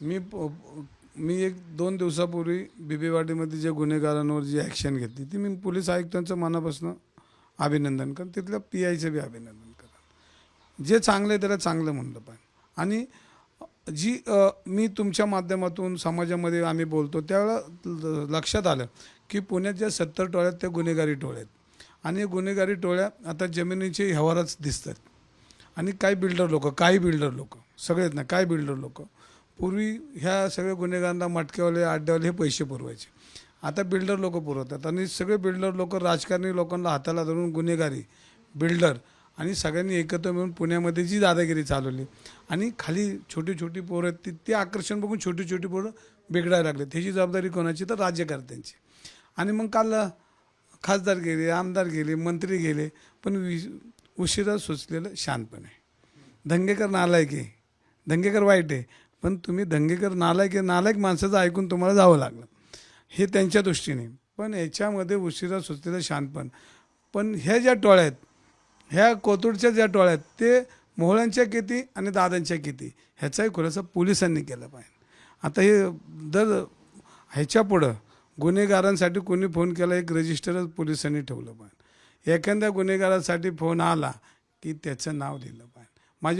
मी प- मी एक दोन दिवसापूर्वी बिबेवाडीमध्ये जे गुन्हेगारांवर जी ॲक्शन घेतली ती मी पोलीस आयुक्तांचं मनापासून अभिनंदन करेन तिथल्या पी आयचं बी अभिनंदन करेन. जे चांगलं आहे त्याला चांगलं म्हणलं पाहिजे. आणि जी मी तुमच्या माध्यमातून समाजामध्ये आम्ही बोलतो त्यावेळेला लक्षात आलं की पुण्यात ज्या सत्तर टोळ्यात त्या गुन्हेगारी टोळ्या आहेत. आणि गुन्हेगारी टोळ्या आता जमिनीचे व्यवहारच दिसतात आणि काही बिल्डर लोक काही बिल्डर लोक? सगळेच ना काही बिल्डर लोक? पूर्वी ह्या सगळ्या गुन्हेगारांना मटकेवाले आड्डेवाले हे पैसे पुरवायचे. आता बिल्डर लोक पुरवतात आणि सगळे बिल्डर लोक राजकारणी लोकांना हाताला धरून गुन्हेगारी बिल्डर आणि सगळ्यांनी एकत्र मिळून पुण्यामध्ये जी दादागिरी चालवली आणि खाली छोटी छोटी पोरं आहेत ती ते आकर्षण बघून छोटी छोटी पोरं बिघडायला लागले त्याची जबाबदारी कोणाची? तर राज्यकर्त्यांची. आणि मग काल खासदार गेले आमदार गेले मंत्री गेले पण वि उशिरा सुचलेलं शांतपण. आहे दंगेकर नालायक आहे. दंगेकर वाईट आहे. पण तुम्ही दंगेकर नालायक आहे नालायक माणसाचं ऐकून तुम्हाला जावं लागलं. हे त्यांच्या दृष्टीने. पण याच्यामध्ये उशिरा सुचलेलं शानपण. पण ह्या ज्या टोळ्या आहेत ह्या कोथरूडच्या ज्या टोळ्या आहेत ते मोहळ्यांच्या किती आणि दादांच्या किती ह्याचाही खुलासा पोलिसांनी केला पाहिजे. आता हे दर ह्याच्या पुढं गुन्हेगारांसाठी कोणी फोन केला एक रजिस्टरच पोलिसांनी ठेवलं पाहिजे. एखाद्या गुन्हेगारासाठी फोन आला की त्याचं नाव लिहिलं पाहिजे.